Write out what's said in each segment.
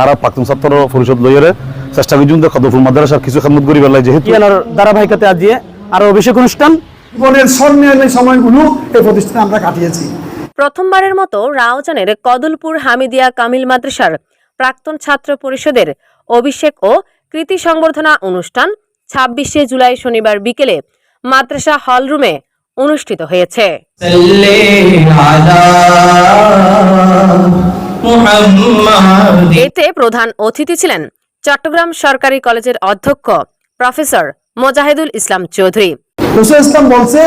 আর ছাত্র পরিষদ লইয়ারে চেষ্টা করি কদফুল মাদ্রাসার কিছু খেদমত করি যেহেতু আজ দিয়ে অভিষেক অনুষ্ঠান। জীবনের সময়গুলো এই প্রতিষ্ঠানে আমরা কাটিয়েছি। প্রথমবারের মতো রাওজানের কদলপুর হামিদিয়া কামিল মাদ্রাসার প্রাক্তন ছাত্র পরিষদের অভিষেক ও কৃতি সংবর্ধনা অনুষ্ঠান ছাব্বিশে জুলাই শনিবার বিকেলে মাদ্রাসা হলরুমে অনুষ্ঠিত হয়েছে। এতে প্রধান অতিথি ছিলেন চট্টগ্রাম সরকারি কলেজের অধ্যক্ষ প্রফেসর মোজাহিদুল ইসলাম চৌধুরী। রসুল ইসলাম বলছে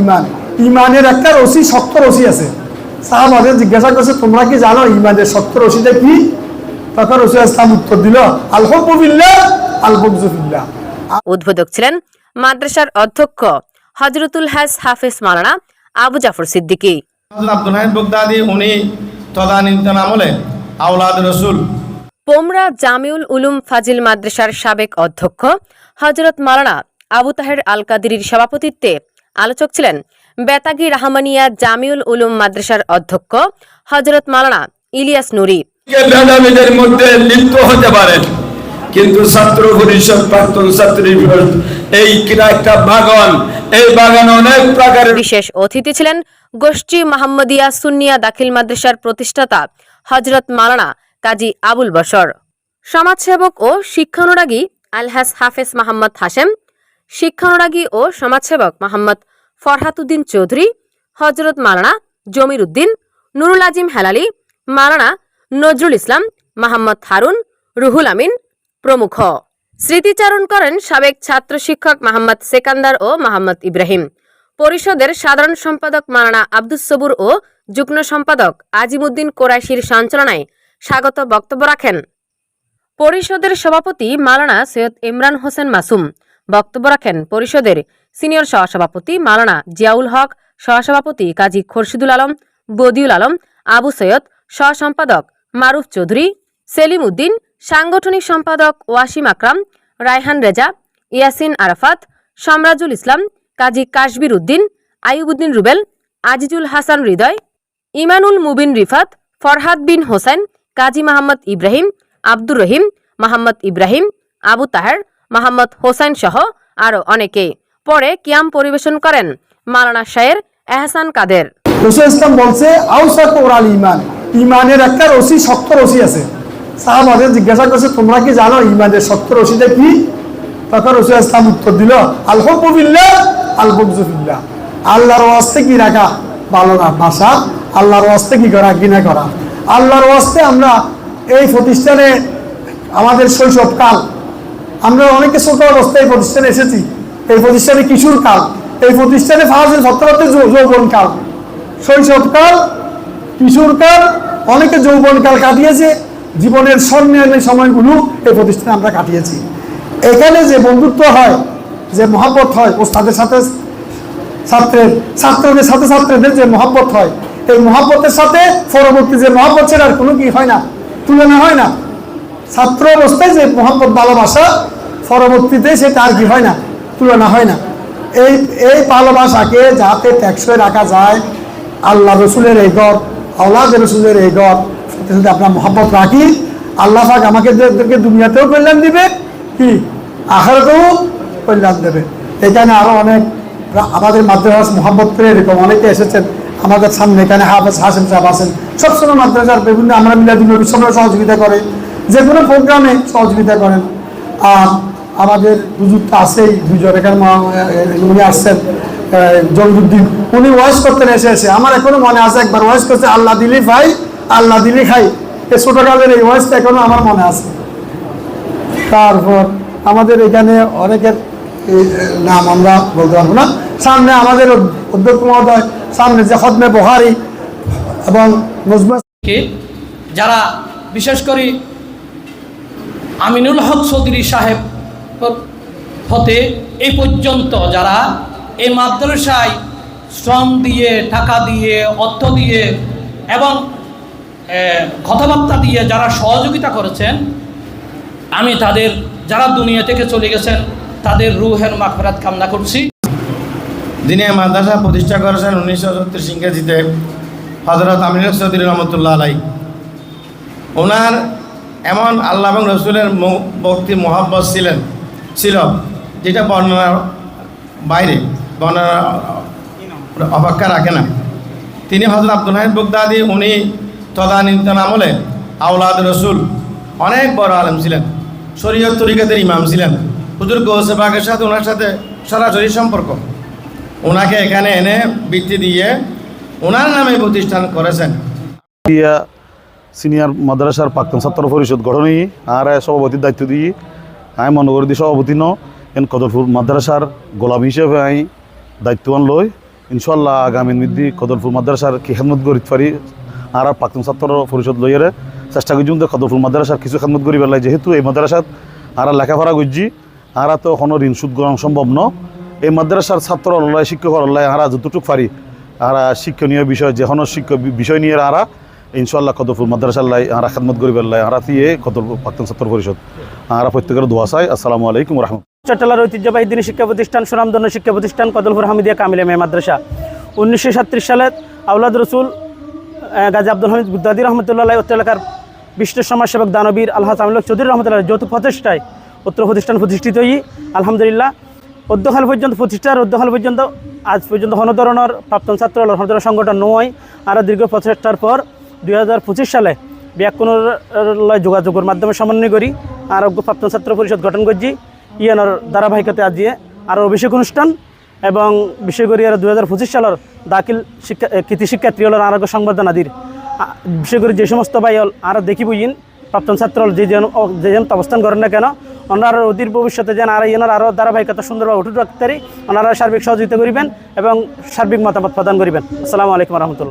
ইমান। ইমানের একটা রশি সত্য রশি আছে। সাহাবাদের জিজ্ঞাসা করছে তোমরা কি জানো ইমানের রশিটা কি? তখন রসুল ইসলাম উত্তর দিল আল হকুবিল্লাহ উদ্বোধক ছিলেন মাদ্রাসার অধ্যক্ষ হজরতুল হাস হাফেজ মালানা আবু জাফর সিদ্দিকী। আব্দুল হামিদ বগদাদি উনি তদানীন্তন আমলে আওলাদ রসুল। পোমরা জামিউল উলুম ফাজিল মাদ্রাসার সাবেক অধ্যক্ষ হজরত মালানা আবু তাহের আল কাদিরির সভাপতিত্বে আলোচক ছিলেন বেতাগি রাহমানিয়া জামিউল উলুম মাদ্রাসার অধ্যক্ষ হজরত মালানা ইলিয়াস নুরি। মধ্যে লিপ্ত হতে পারেন কিন্তু ছাত্র পরিষদ প্রাক্তন ছাত্রী এই কিনা একটা বাগান, এই বাগান অনেক প্রকারের। বিশেষ অতিথি ছিলেন গোষ্ঠী মাহমদিয়া সুন্নিয়া দাখিল মাদ্রাসার প্রতিষ্ঠাতা হজরত মালানা কাজী আবুল বশর। সমাজসেবক ও শিক্ষানুরাগী আলহাস হাফেজ মাহমদ হাশেম, শিক্ষানুরাগী ও সমাজসেবক মোহাম্মদ ফরহাতুদ্দিন চৌধুরী হজরত মালানা জমির উদ্দিন নুরুল আজিম হেলালি মালানা নজরুল ইসলাম মোহাম্মদ হারুন, রুহুল আমিন প্রমুখ। স্মৃতিচারণ করেন সাবেক ছাত্র শিক্ষক মোহাম্মদ সেকান্দার ও মোহাম্মদ ইব্রাহিম। পরিষদের সাধারণ সম্পাদক মালানা আব্দুস সবুর ও যুগ্ম সম্পাদক আজিমুদ্দিন কোরাইশির সঞ্চালনায় স্বাগত বক্তব্য রাখেন। পরিষদের সভাপতি মালানা সৈয়দ ইমরান হোসেন মাসুম। বক্তব্য রাখেন পরিষদের সিনিয়র সহসভাপতি মালানা জিয়াউল হক, সহসভাপতি কাজী খোরশিদুল আলম, বদিউল আলম, আবু সৈয়দ সহসম্পাদক মারুফ চৌধুরী, সেলিম উদ্দিন সাংগঠনিক সম্পাদক ওয়াসিম আকরাম, রায়হান রেজা, ইয়াসিন আরাফাত, সম্রাজুল ইসলাম, কাজী কাশবির উদ্দিন আইয়ুবুদ্দিন রুবেল, আজিজুল হাসান হৃদয়, ইমানুল মুবিন রিফাত, ফরহাদ বিন হোসেন, কাজী মাহমদ ইব্রাহিম, আব্দুর রহিম, মাহমদ ইব্রাহিম, আবু তাহের, মাহমদ হোসেন সহ আরও অনেকে। পরে কিয়াম পরিবেশন করেন মালানা শায়ের এহসান কাদের। রসুল ইসলাম বলছে আউসা কোরাল ইমান। ইমানের একটা রশি সত্য রশি আছে। সাহাবাদের জিজ্ঞাসা করছে, তোমরা কি জানো ইমানের সত্য রশিটা কি? তখন রসুল ইসলাম উত্তর দিল আল হকুবিল্লাহ আল্লাহর ওয়াস্তে কি? রাখা ভালো না, ভাষা। আল্লাহর ওয়াস্তে কি করা, কি না করা? আল্লাহর ওয়াস্তে আমরা এই প্রতিষ্ঠানে, আমাদের শৈশবকাল আমরা অনেকে ছোট অবস্থায় এই প্রতিষ্ঠানে এসেছি। এই প্রতিষ্ঠানে কিশোর কাল, এই প্রতিষ্ঠানে ফার্স্ট সত্তরতে যৌবন কাল। শৈশবকাল কিশোরকাল অনেকে যৌবনকাল কাটিয়েছে। জীবনের স্বর্ণের সময়গুলো এই প্রতিষ্ঠানে আমরা কাটিয়েছি। এখানে যে বন্ধুত্ব হয়, যে মহাব্বত হয়, ওস্তাদের সাথে, ছাত্রের, ছাত্রদের সাথে ছাত্রদের যে মহাব্বত হয়, এই মহাব্বতের সাথে পরবর্তী যে মহাব্বত সেটার কোনো কি হয় না, তুলনা হয় না। ছাত্র অবস্থায় যে মোহাম্মদ ভালোবাসা, পরবর্তীতে সেটা আর কি হয় না, তুলনা হয় না। এই এই ভালোবাসাকে যাতে টেকসই রাখা যায়, আল্লাহ রসুলের এই গড় আল্লাহ রসুলের এই গড় সাথে আপনার মহাব্বত রাখি, আল্লাহ পাক আমাকে দুনিয়াতেও কল্যাণ দিবে, কি? আখারাতেও কল্যাণ দেবে। এখানে আরও অনেক আমাদের মাদ্রাস মোহাম্মদ করে এরকম অনেকে এসেছেন। আমাদের সামনে এখানে হাফেজ হাসিম সাহেব আছেন। সবসময় মাদ্রাসার বিভিন্ন আমরা মিলাদুল নবীর সময় সহযোগিতা করে। যে কোনো প্রোগ্রামে সহযোগিতা করেন। আর আমাদের হুজুর তো আছেই দুজন এখানে উনি আসছেন জলদুদ্দিন। উনি ওয়াইস করতেন এসে এসে, আমার এখনও মনে আছে একবার ওয়াইস করছে, আল্লাহ দিলি ভাই আল্লাহ দিলি খাই। এই ছোটকালের এই ওয়াইসটা এখনও আমার মনে আছে। তারপর আমাদের এখানে অনেকের নাম আমরা বলতে পারব না। সামনে আমাদের অধ্যক্ষ মহোদয়, সামনে যে হদমে বহারি এবং নজমা কে? যারা বিশেষ করে আমিনুল হক চৌধুরী সাহেব হতে এই পর্যন্ত যারা এই মাদ্রাসায় শ্রম দিয়ে, টাকা দিয়ে, অর্থ দিয়ে এবং কথাবার্তা দিয়ে যারা সহযোগিতা করেছেন, আমি তাদের, যারা দুনিয়া থেকে চলে গেছেন, তাদের রুহের মাখরাত কামনা করছি। যিনি মাদ্রাসা প্রতিষ্ঠা করেছেন উনিশশো ছত্রিশ ইংরেজিতে হজরত আমিনুল চৌধুরী রহমতুল্লাহ আলাই ওনার এমন আল্লাহ এবং রসুলের ভক্তি, মহাব্বত ছিলেন, ছিল, যেটা বর্ণনার বাইরে, বর্ণনা অপেক্ষা রাখে না। তিনি হজরত আব্দুল হামিদ বুগদাদি, উনি তদানীন্তন আমলে আউলাদ রসুল অনেক বড় আলেম ছিলেন, শরীয়ত তরিকাতের ইমাম ছিলেন। হুজুর গৌসে বাগের সাথে ওনার সাথে সরাসরি সম্পর্ক। ওনাকে এখানে এনে বৃত্তি দিয়ে ওনার নামে প্রতিষ্ঠান করেছেন। সিনিয়র মাদ্রাসার প্রাক্তন ছাত্র পরিষদ গঠনই আর সভাপতির দায়িত্ব দিই আমি মনে করি দিই সভাপতি ন এন কদরপুর মাদ্রাসার গোলাম হিসেবে আমি দায়িত্ববান লই। ইনশাল্লাহ আগামী মিদি কদরপুর মাদ্রাসার কি খেদমত করিতে পারি আর প্রাক্তন ছাত্র পরিষদ লইয়ারে চেষ্টা করছি যে কদরপুর মাদ্রাসার কিছু খেদমত করি পেলাই যেহেতু এই মাদ্রাসাত আর লেখাপড়া করছি, আর তো কোনো ঋণ সুদ গ্রহণ সম্ভব ন। এই মাদ্রাসার ছাত্র অল্লাহ শিক্ষক অল্লাহ আর যতটুকু পারি, আর শিক্ষণীয় বিষয়, যে কোনো শিক্ষক বিষয় নিয়ে আর ইনশাল্লাহ কদরপুর মাদ্রাসাল্লাহ আর খেদমত করি পেলাই আর দিয়ে কদরপুর প্রাক্তন ছাত্র পরিষদ। আর প্রত্যেকের দোয়া চাই। আসসালামু আলাইকুম রহমত চট্টলার ঐতিহ্যবাহী দিনী শিক্ষা প্রতিষ্ঠান, সুনামধন্য শিক্ষা প্রতিষ্ঠান কদলপুর হামিদিয়া কামিলে মে মাদ্রাসা। উনিশশো সালে আউলাদ রসুল গাজী আব্দুল হামিদ গুদ্দাদি রহমতুল্লাহ উত্তর এলাকার বিশিষ্ট সমাজসেবক দানবীর আল্লাহ তামিল চৌধুরী রহমতুল্লাহ যৌথ প্রচেষ্টায় উত্তর প্রতিষ্ঠান প্রতিষ্ঠিত হই। আলহামদুলিল্লাহ। অধ্যকাল পর্যন্ত প্রতিষ্ঠার অধ্যকাল পর্যন্ত আজ পর্যন্ত কোনো ধরনের প্রাক্তন ছাত্র রহমতুল্লাহ সংগঠন নয় আর দীর্ঘ প্রচেষ্টার পর দুই হাজার পঁচিশ সালে ব্যাকুণলয় যোগাযোগের মাধ্যমে সমন্বয় করি, আরোগ্য প্রাক্তন ছাত্র পরিষদ গঠন করছি। ইয়ানোর ধারাবাহিকতে আজিয়ে আরও অভিষেক অনুষ্ঠান। এবং আর দুই হাজার পঁচিশ সালের দাখিল শিক্ষা কৃতি শিক্ষার্থী হল আরোগ্য সংবর্ধনা দির বিশ্বগরি যে সমস্ত ভাই হল, আর দেখি বুঝিন প্রাপ্তন ছাত্র হল, যে যেন যে যেন অবস্থান করেন না কেন, ওনারা অধীর ভবিষ্যতে যেন আর এনার আরও ধারাবাহিকতা সুন্দরভাবে উঠে রাখতে পারি, ওনারা সার্বিক সহযোগিতা করিবেন এবং সার্বিক মতামত প্রদান করিবেন। আসসালামু আলাইকুম রহমতুল্লাহ।